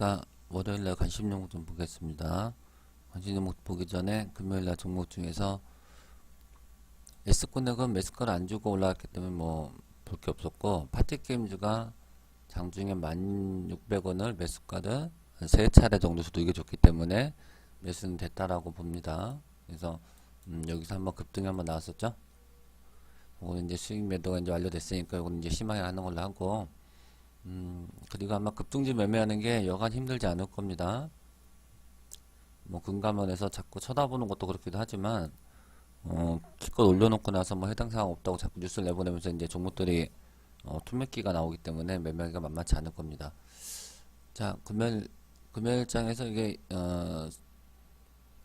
안녕하십니까. 월요일날 관심 종목 좀 보겠습니다. 관심 종목 보기 전에 금요일날 종목 중에서 S코넥은 매스가를 안 주고 올라갔기 때문에 뭐 볼 게 없었고 파티게임즈가 장중에 1,600원을 매수가를 세 차례 정도 두둑이 줬기 때문에 매수는 됐다라고 봅니다. 그래서 음, 여기서 한번 급등이 한번 나왔었죠. 오늘 이제 수익 매도가 이제 완료됐으니까 이건 이제 심하게 하는 걸로 하고 음, 그리고 아마 급등지 매매하는 게 여간 힘들지 않을 겁니다. 뭐 금감원에서 자꾸 쳐다보는 것도 그렇기도 하지만 어, 기껏 올려놓고 나서 뭐 해당 사항 없다고 자꾸 뉴스를 내보내면서 이제 종목들이 어, 투매기가 나오기 때문에 매매하기가 만만치 않을 겁니다. 자, 금요일 금요일장에서 이게 어,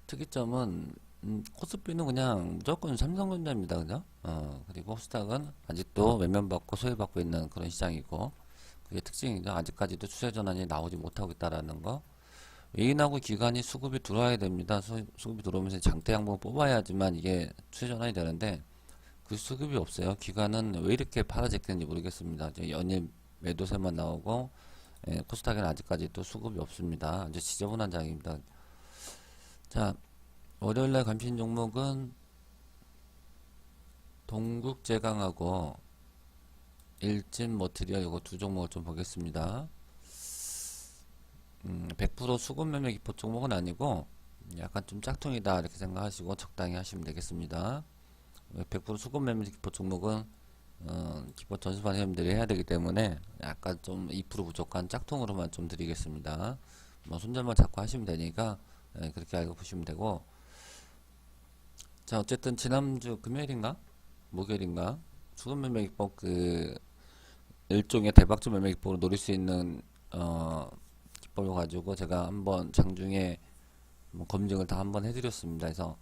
특이점은 음, 코스피는 그냥 무조건 삼성전자입니다, 그죠? 어, 그리고 코스닥은 아직도 외면받고 소외받고 있는 그런 시장이고 그게 특징이죠. 아직까지도 추세 전환이 나오지 못하고 있다라는 거. 외인하고 기관이 수급이 들어와야 됩니다. 수, 수급이 들어오면서 장대 양봉 뽑아야지만 이게 추세 전환이 되는데 그 수급이 없어요. 기관은 왜 이렇게 팔아제끼는지 모르겠습니다. 연일 매도세만 나오고 예, 코스닥에는 아직까지도 수급이 없습니다. 아주 지저분한 장입니다. 자, 월요일날 감신 종목은 동국제강하고 일진 머티리얼 이거 두 종목을 좀 보겠습니다. 음, 100% 수급 매매 기포 종목은 아니고 약간 좀 짝퉁이다 이렇게 생각하시고 적당히 하시면 되겠습니다. 100% 수급 매매 기포 종목은 어, 기본 전수반 회원들이 해야 되기 때문에 약간 좀 2% 부족한 짝퉁으로만 좀 드리겠습니다. 뭐 손절만 자꾸 하시면 되니까 예, 그렇게 알고 보시면 되고 자 어쨌든 지난주 금요일인가 목요일인가 수급 매매 기법 그 일종의 대박주 매매 기법으로 노릴 수 있는 어 기법을 가지고 제가 한번 장중에 뭐 검증을 다 한번 해드렸습니다. 그래서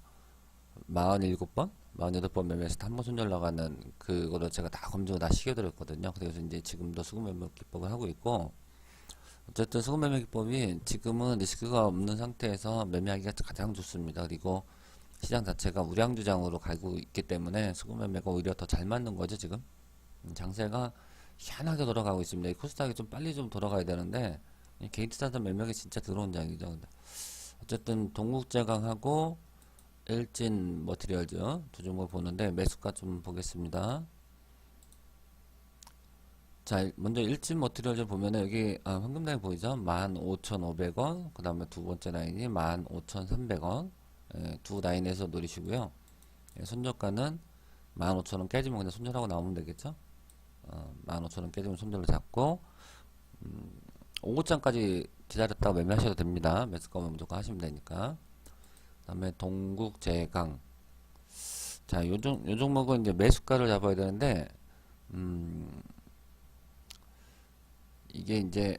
47번, 48번 매매에서 한번 손절 나가는 그거를 제가 다 검증을 다 시켜드렸거든요. 그래서 이제 지금도 수급 매매 기법을 하고 있고 어쨌든 수급 매매 기법이 지금은 리스크가 없는 상태에서 매매하기가 가장 좋습니다. 그리고 시장 자체가 우량주장으로 가고 있기 때문에 수급 매매가 오히려 더 잘 맞는 거죠 지금 음, 장세가 희한하게 돌아가고 있습니다. 이 코스닥이 좀 빨리 좀 돌아가야 되는데 이 개인 투자자 매매가 진짜 들어온 장이죠. 어쨌든 동국제강하고 일진 머티리얼즈 두 종목 보는데 매수가 좀 보겠습니다. 자, 먼저 일진 머티리얼즈 보면은 여기 아, 황금 라인 보이죠? 15,500원. 그 다음에 두 번째 라인이 15,300원. 예, 두 라인에서 노리시고요. 예, 손절가는 15,000원 깨지면 그냥 손절하고 나오면 되겠죠? 어, 15,000원 깨지면 손절로 잡고 음, 5고장까지 기다렸다가 매매하셔도 됩니다. 매수가면 무조건 하시면 되니까. 그 다음에 동국제강 자, 요, 종, 요 종목은 이제 매수가를 잡아야 되는데 음, 이게 이제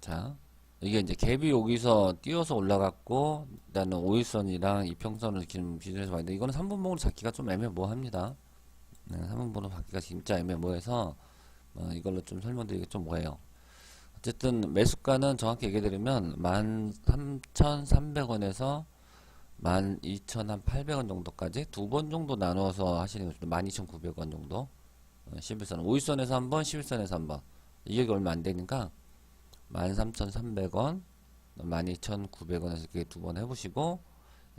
자 이게 이제 갭이 여기서 뛰어서 올라갔고 일단은 5일선이랑 이평선을 지금 기준해서 봤는데 이거는 3분봉으로 잡기가 좀 애매모호합니다. 네, 3분봉으로 잡기가 진짜 애매모호해서 어, 이걸로 좀 설명드리기 좀 뭐해요. 어쨌든 매수가는 정확히 얘기해드리면 13,300원에서 12,800원 정도까지 두 번 정도 나누어서 하시는 거죠. 12,900원 정도. 어, 11선. 5일선에서 한 번, 11선에서 한 번. 이게 얼마 안 되니까 13,300원, 12,900원에서 이렇게 두 번 해보시고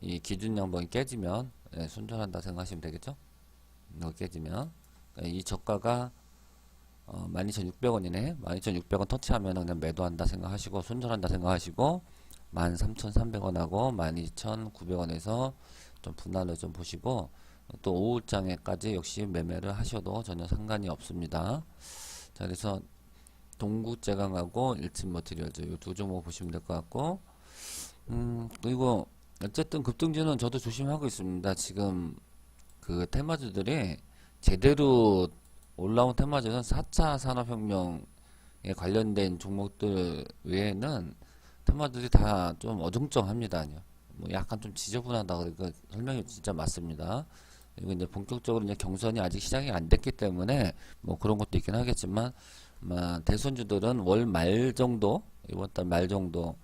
이 기준 양봉이 깨지면 예, 손절한다 생각하시면 되겠죠? 이거 깨지면 그러니까 이 저가가 어, 12,600원이네. 12,600원 터치하면 그냥 매도한다 생각하시고 손절한다 생각하시고 13,300원하고 12,900원에서 좀 분할을 좀 보시고 또 5일장에까지 역시 매매를 하셔도 전혀 상관이 없습니다. 자 그래서 동구제강하고 일진 머티리얼즈 이 두 종목 보시면 될 것 같고 음 그리고 어쨌든 급등주는 저도 조심하고 있습니다. 지금 그 테마주들이 제대로 올라온 테마주는 4차 산업혁명에 관련된 종목들 외에는 테마들이 다 좀 어중쩡합니다. 뭐 약간 좀 지저분하다 그러니까 설명이 진짜 맞습니다. 그리고 이제 본격적으로 이제 경선이 아직 시작이 안 됐기 때문에 뭐 그런 것도 있긴 하겠지만 대선주들은 월 말 정도 이번 달 말 정도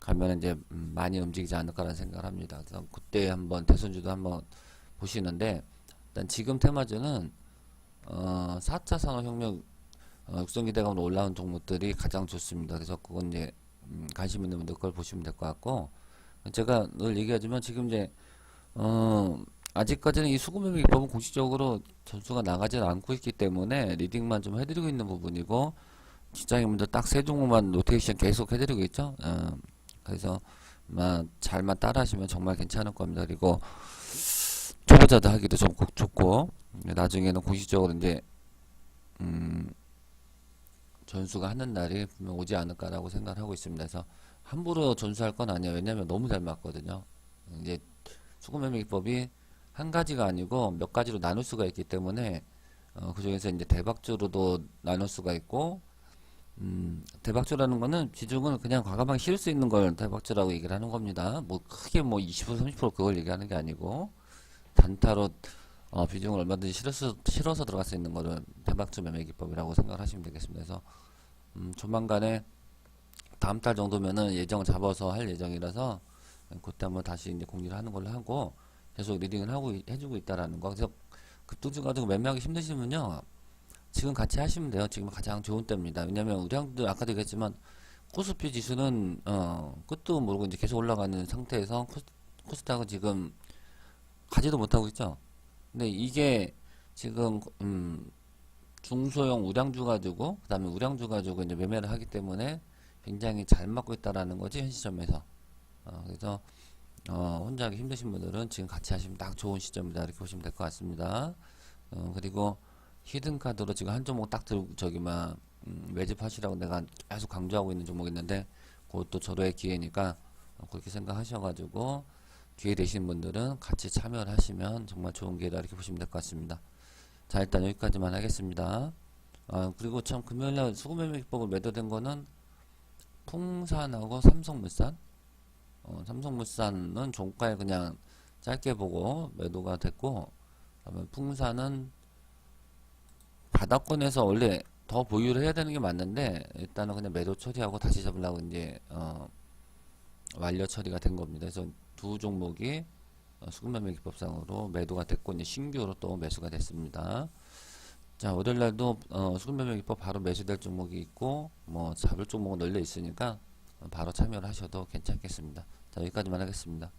가면 이제 음, 많이 움직이지 않을까라는 생각을 합니다. 그래서 그때 한번 대선주도 한번 보시는데 일단 지금 테마주는 어 4차 산업혁명 어, 육성기대감으로 올라온 종목들이 가장 좋습니다. 그래서 그건 이제 음, 관심 있는 분들 그걸 보시면 될 것 같고 제가 늘 얘기하지만 지금 이제 어 아직까지는 이 수급매매 기법은 공식적으로 전수가 나가지 않고 있기 때문에 리딩만 좀 해드리고 있는 부분이고 시장님들 딱 세 종목만 노테이션 계속 해드리고 있죠. 어, 그래서 만 잘만 따라하시면 정말 괜찮을 겁니다. 그리고 초보자들 하기도 좀 고- 좋고 나중에는 공식적으로 이제 음, 전수가 하는 날이 분명 오지 않을까라고 생각을 하고 있습니다. 그래서 함부로 전수할 건 아니에요. 왜냐하면 너무 잘 맞거든요. 이제 수급매매 기법이 한 가지가 아니고 몇 가지로 나눌 수가 있기 때문에 어, 그 중에서 이제 대박주로도 나눌 수가 있고 음, 대박주라는 거는 비중은 그냥 과감하게 실을 수 있는 걸 대박주라고 얘기를 하는 겁니다. 뭐 크게 뭐 20% 30% 그걸 얘기하는 게 아니고 단타로 어, 비중을 얼마든지 실어서, 실어서 들어갈 수 있는 거를 대박주 매매 기법이라고 생각을 하시면 되겠습니다. 그래서 음, 조만간에 다음 달 정도면은 예정을 잡아서 할 예정이라서 그때 한번 다시 이제 공지를 하는 걸로 하고 계속 리딩을 하고 이- 해주고 있다라는 거. 그래서 급등주 가지고 매매하기 힘드시면요. 지금 같이 하시면 돼요. 지금 가장 좋은 때입니다. 왜냐면 우량도 아까도 얘기했지만 코스피 지수는 어 끝도 모르고 이제 계속 올라가는 상태에서 코스, 코스닥은 지금 가지도 못하고 있죠. 근데 이게 지금 음 중소형 우량주 가지고 그다음에 우량주 가지고 이제 매매를 하기 때문에 굉장히 잘 맞고 있다라는 거지 현 시점에서. 어, 그래서 어, 혼자 하기 힘드신 분들은 지금 같이 하시면 딱 좋은 시점이다 이렇게 보시면 될 것 같습니다. 어, 그리고 히든 카드로 지금 한 종목 딱 들, 저기 막 음, 매집하시라고 내가 계속 강조하고 있는 종목 있는데 그것도 절호의 기회니까 어, 그렇게 생각하셔가지고 기회 되신 분들은 같이 참여를 하시면 정말 좋은 기회다 이렇게 보시면 될 것 같습니다. 자 일단 여기까지만 하겠습니다. 아, 그리고 참 금요일날 수급매매 기법을 매도된 거는 풍산하고 삼성물산 어, 삼성물산은 종가에 그냥 짧게 보고 매도가 됐고 그다음에 풍산은 바닥권에서 원래 더 보유를 해야 되는 게 맞는데 일단은 그냥 매도 처리하고 다시 잡으려고 이제 어, 완료 처리가 된 겁니다. 그래서 두 종목이 어, 수급매매 기법상으로 매도가 됐고 이제 신규로 또 매수가 됐습니다. 자 월요일 날도 어, 수급매매 기법 바로 매수될 종목이 있고 뭐 잡을 종목은 널려 있으니까 어, 바로 참여를 하셔도 괜찮겠습니다. 자 여기까지만 하겠습니다.